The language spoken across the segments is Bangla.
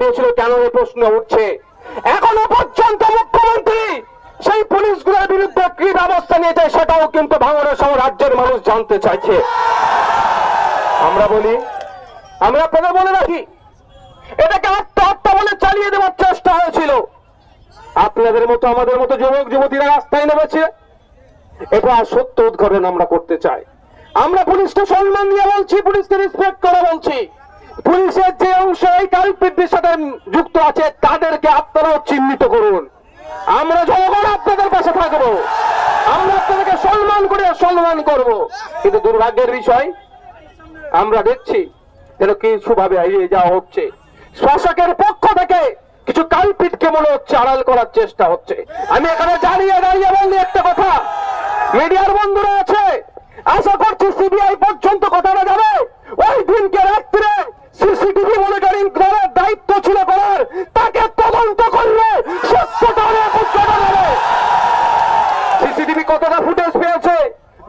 দিয়েছিল কেন এই প্রশ্ন উঠছে। এখনও পর্যন্ত মুখ্যমন্ত্রী সেই পুলিশগুলোর বিরুদ্ধে কি ব্যবস্থা নিয়েছে সেটাও কিন্তু ভাঙড়ের সহ রাজ্যের মানুষ জানতে চাইছে। আমরা বলি, আমরা আপনাদের বলে রাখি। এটাকে আত্মহত্যা বলে চালিয়ে দেওয়ার চেষ্টা হয়েছিল। আপনাদের মতো, আমাদের মতো যুবক, যুবতীরা রাস্তায় নেমেছে। এটা সত্য উদ্ঘাটন আমরা করতে চাই। আমরা পুলিশকে সম্মান দিয়ে বলছি, পুলিশকে রেসপেক্ট করে বলছি। পুলিশের যে অংশ এই কালপিটদের সাথে যুক্ত আছে, তাদেরকে আপনারাও চিহ্নিত করুন। আমরা জনগণ আপনাদের পাশে থাকব। আমরা আপনাদেরকে সম্মান করে সম্মান করব। কিন্তু দুর্ভাগ্যের বিষয়, আমরা দেখছি যেন কিছু ভাবে এড়িয়ে যাওয়া হচ্ছে। শাসকের পক্ষ থেকে কিছু কালপিটকে মনে হচ্ছে আড়াল করার চেষ্টা হচ্ছে। আমি এখানে দাঁড়িয়ে দাঁড়িয়ে বললি একটা কথা। মিডিয়ার বন্ধুরা আছে। আশা করছি সিবিআই পর্যন্ত কথাটা যাবে। ওই দিনকে রাত্রে সিসিটিভি মনিটরিং করার দায়িত্ব ছিল করার তাকে তদন্ত করলে সিসিটিভি কতটা ফুটেজ পেয়েছে?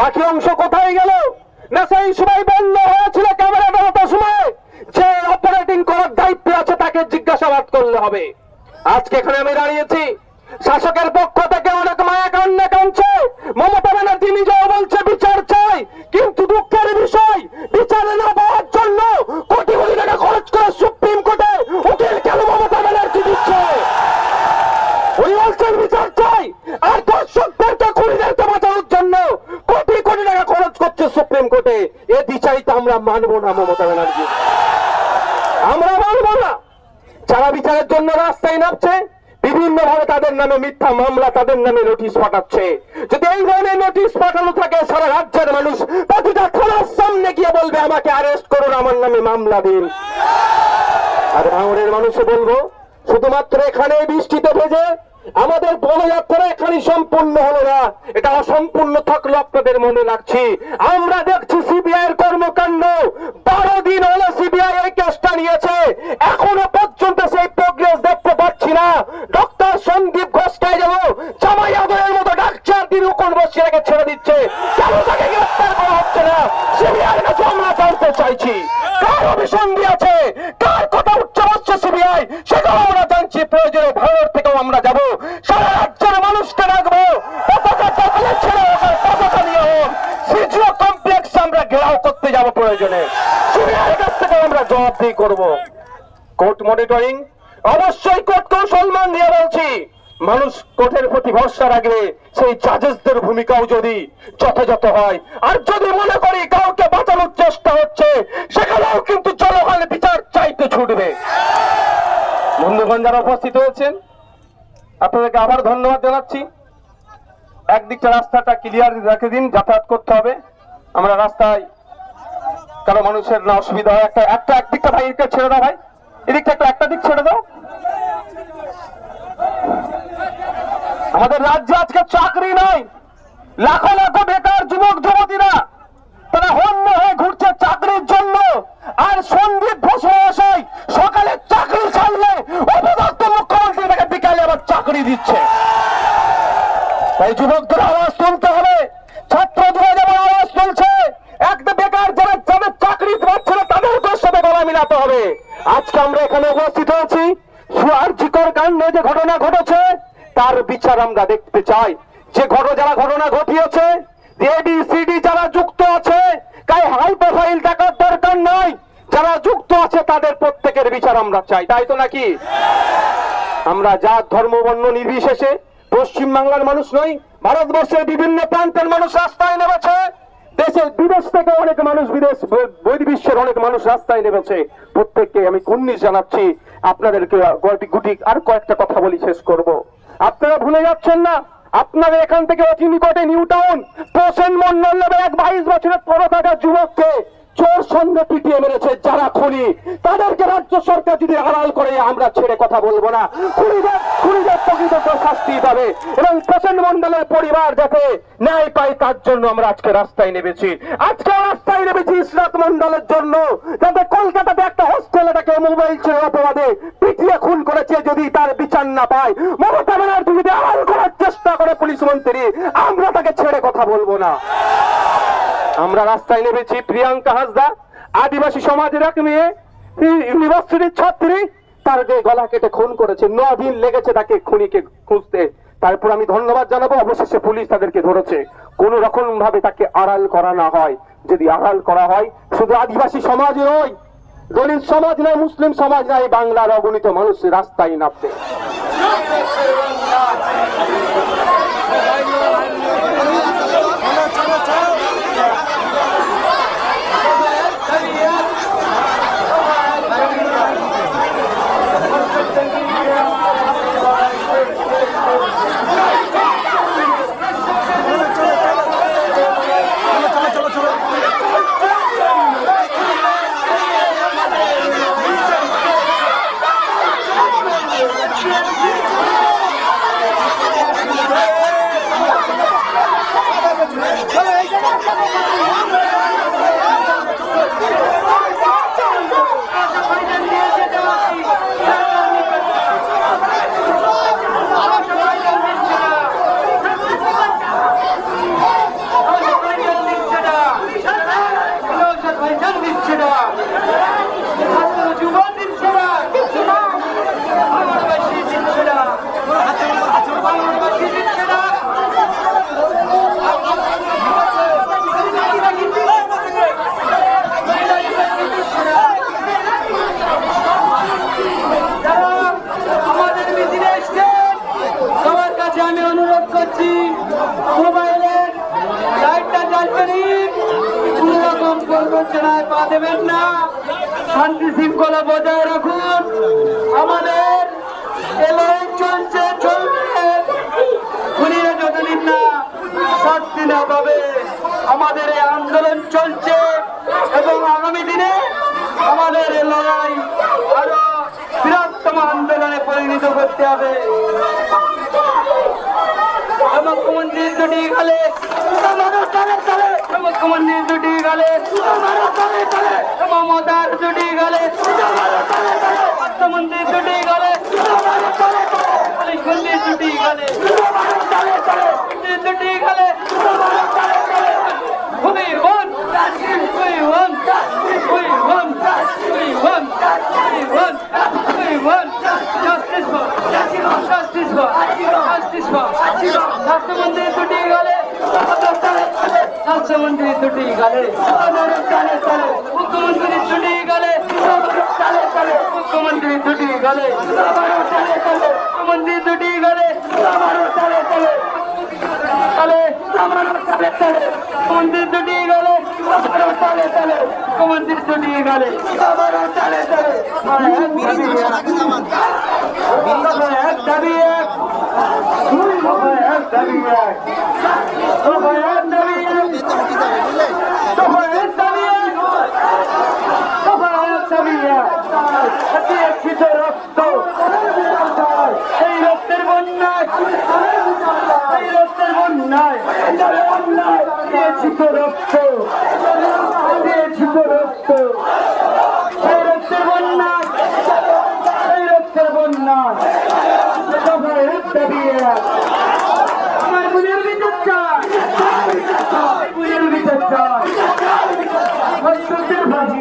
বাকি অংশ কোথায় গেল? না সেই সময় বন্ধ হয়েছিল সময়। যে অপারেটিং করার দায়িত্বে আছে, তাকে জিজ্ঞাসাবাদ করলে হবে। আজকে এখানে আমি দাঁড়িয়েছি। শাসকের পক্ষ থেকে অনেক মায়া কান্না কাঁদছে। মমতা ব্যানার্জি নিজেও বলছে বিচার চাই কিন্তু দুঃখের বিষয় বিচারে না পাওয়ার জন্য কোটি কোটি টাকা খরচ করে সুপ্রিম কোর্টে উকিল কেন মমতা ব্যানার্জি দিচ্ছে উনি বলছেন বিচার চাই আর দর্শকদেরকে খুনিদেরকে বাঁচানোর জন্য কোটি কোটি টাকা খরচ করছে সুপ্রিম কোর্টে এ বিচারিত আমরা মানবো না, মমতা ব্যানার্জি? আমরা মানবো না। যারা বিচারের জন্য রাস্তায় নামছে বিভিন্ন ভাবে তাদের নামে মিথ্যা মামলা, তাদের নামে নোটিশ পাঠাচ্ছে। যদি এই ধরনের নোটিশ পাঠানো থাকে, সারা রাজ্যের মানুষ প্রতিটা থানার সামনে গিয়ে বলবে, আমাকে অ্যারেস্ট করুন, আমার নামে মামলা দিন। আর ভাঙড়ের মানুষে বলব, শুধুমাত্র এখানে বৃষ্টিতে ভেজে আমাদের পদযাত্রা এখানে সম্পূর্ণ হলো না। এটা অসম্পূর্ণ থাকল আপনাদের মনে রাখছি আমরা দেখছি সিবিআই এর কর্মকাণ্ড। বারো দিন হলো সিবিআই এই কেসটা নিয়েছে। এখনও পর্যন্ত সেই প্রোগ্রেস দেখতে পাচ্ছি না ডক্টর সন্দীপ ঘোষটাই যেন জামাই আদরের মতো ডাক্তার দিন কোন বসে রেখে ছেড়ে দিচ্ছে কেন তাকে গ্রেফতার করা হচ্ছে না সিবিআই কাছে আমরা জানতে চাইছি কার অভিসন্ধি আছে কার কথা উচ্চ বসছে সিবিআই সেটাও আমরা জানছি প্রয়োজনে ভারত থেকেও আমরা যাব সারা রাজ্যের মানুষকে রাখব পতাকা দখলে ছেড়ে হোক আর পতাকা নিয়ে হোক সিজিও কমপ্লেক্স আমরা ঘেরাও করতে যাব প্রয়োজনে সিবিআই কাছ থেকে করব। Court monitoring. অবশ্যই কোর্টকেও সম্মান দিয়ে বলছি, মানুষ কোর্টের প্রতি ভরসা রাখলে সেই জাজেসদের ভূমিকাও যদি যথাযথ হয়। আর যদি মনে করি কাউকে বাঁচানোর চেষ্টা হচ্ছে, সেখানেও কিন্তু জনগণ বিচার চাইতে ছুটবে। বন্ধুগণ যারা উপস্থিত হয়েছেন, আপনাদেরকে আবার ধন্যবাদ জানাচ্ছি। একদিকটা রাস্তাটা ক্লিয়ার রেখে দিন, যাতায়াত করতে হবে। আমরা রাস্তায় কারও মানুষের না অসুবিধা হয়। একটা একটা একদিকটা ভাই এদিকটা ছেড়ে দাও ভাই। এদিকটা একটা একটা দিক ছেড়ে দাও। আমাদের রাজ্যে আজকে চাকরি নাই। লাখো লাখো বেকার যুবক, যুবতীরা, তারা হন্য হয়ে ঘুরছে চাকরির জন্য। আর সন্দীপ ঘোষ মহাশয় সকালে চাকরি ছাড়লে উপযুক্ত মুখ্যমন্ত্রী তাকে বিকালে আবার চাকরি দিচ্ছে। তাই যুবকদের আওয়াজ তুলতে হবে। বিচার আমরা দেখতে চাই। যে ঘটনা, যারা ঘটনা ঘটিয়েছে এবিসিডি যারা যুক্ত আছে, তাই হাই প্রোফাইল দেখার দরকার নাই। যারা যুক্ত আছে, তাদের প্রত্যেকের বিচার আমরা চাই। তাই তো নাকি? আমরা জাত, ধর্ম, বর্ণ নির্বিশেষে পশ্চিম বাংলার মানুষ নই, ভারতবর্ষের বিভিন্ন প্রান্তের মানুষ রাস্তায় নেমেছে। দেশের বিদেশ থেকে অনেক মানুষ বিদেশ বহির্বিশ্বের অনেক মানুষ রাস্তায় নেমেছে। প্রত্যেককে আমি কুন্নিশ জানাচ্ছি। আপনাদেরকে গুটি, আর কয়েকটা কথা বলি, শেষ করব। আপনারা ভুলে যাচ্ছেন না, আপনাদের এখান থেকে অতি নিকটে নিউ টাউন, প্রসেন মন্ডল নামে এক বাইশ বছরের পর থাকা যুবককে চোর সঙ্গে পিটিয়ে মেরেছে যারা খুনি। তাদেরকে রাজ্য সরকার যদি আড়াল করে, আমরা ছেড়ে কথা বলব না। খুনিদের খুনিদের প্রকৃত শাস্তি পাবে এবং প্রসেন মন্ডলের পরিবার যাতে ন্যায় পায়, তার জন্য আমরা আজকে রাস্তায় নেমেছি। আজকে রাস্তায় নেমেছি ইসরাত মন্ডলের জন্য, যাতে কলকাতাতে একটা হোস্টেলে তাকে মোবাইল ছেড়ে অপবাদে পিটিয়ে খুন করেছে যদি তার বিচার না পায়। মমতা পুলিশ মন্ত্রী, আমরা তাকে ছেড়ে কথা বলব না। আমরা রাস্তায় নেমেছি প্রিয়াঙ্কা হাসদা, আদিবাসী সমাজের এক মেয়ে ইউনিভার্সিটির ছাত্রী। তার যে গলা কেটে খুন করেছে ন দিন লেগেছে তাকে খুনিকে খুঁজতে। তারপর আমি ধন্যবাদ জানাব, অবশেষে পুলিশ তাদেরকে ধরেছে। কোন রকম ভাবে তাকে আড়াল করা না হয়। যদি আড়াল করা হয়, শুধু আদিবাসী সমাজ নয়, দলিত সমাজ নয়, মুসলিম সমাজ নয় বাংলার অগণিত মানুষ রাস্তায় নামবে যারা আমাদের মিছিলে এসছেন সবার কাছে আমি অনুরোধ করছি মোবাইলের লাইটটা জ্বালবেন কোন রকম প্ররোচনায় পা দেবেন না। শান্তি শৃঙ্খলা বজায় রাখুন। আমাদের এলআই চলছে, চলবে। খুনিরা যতদিন না শাস্তি না পাবে, আমাদের এই আন্দোলন চলছে। এবং আগামী দিনে আমাদের এই লড়াই আরও বৃহত্তম আন্দোলনে পরিণত করতে হবে। মুখ্যমন্ত্রীর দুটি গেলে মুখ্যমন্ত্রীর দুটি গেলে মমতার দুটি গেলে অর্থমন্ত্রীর দুটি গেলে পুলিশ দুটি গেলে দুটি গেলে We want justice. We want justice. We want justice. We দুটি গেলে মুখ্যমন্ত্রী দুটি গেলে মুখ্যমন্ত্রী দুটি গেলে মুখ্যমন্ত্রী দুটি গেলে মন্দির দুটি গেলে মন্দির দুটি গেলে দাবি এক এক দাবি এক এক দাবি এক এক দাবি এক রক্ত। এই রক্তের বন্যায়, এই রক্তের বন্যায় দিয়েছি তো রক্ত। দিয়েছি তো রক্ত এই রক্তের বন্যায়, এই রক্তের বন্যায়। সবাই একটা দিয়ে আমার বুঝের ভিতর চাই বুঝের ভিতর চাই সত্যের ভাজি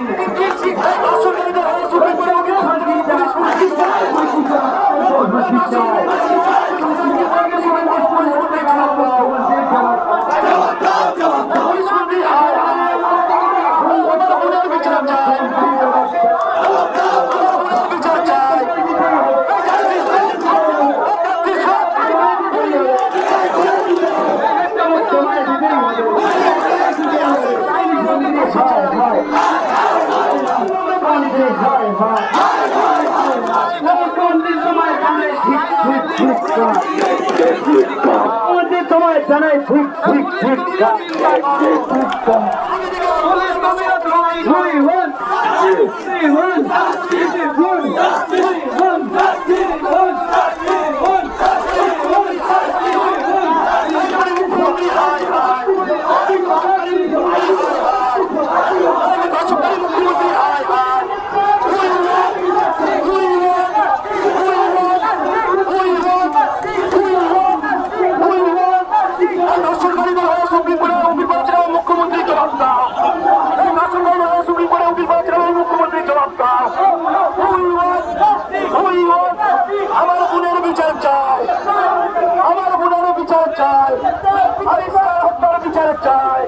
মুখ্যমন্ত্রীর সময় জানাই ঠিক ঠিক মুখ্যমন্ত্রীর সময় জানাই ঠিক ঠিক ঠিক কাজ। ঠিক ঠিক কাজ। আলিসার হত্যার বিচার চাই।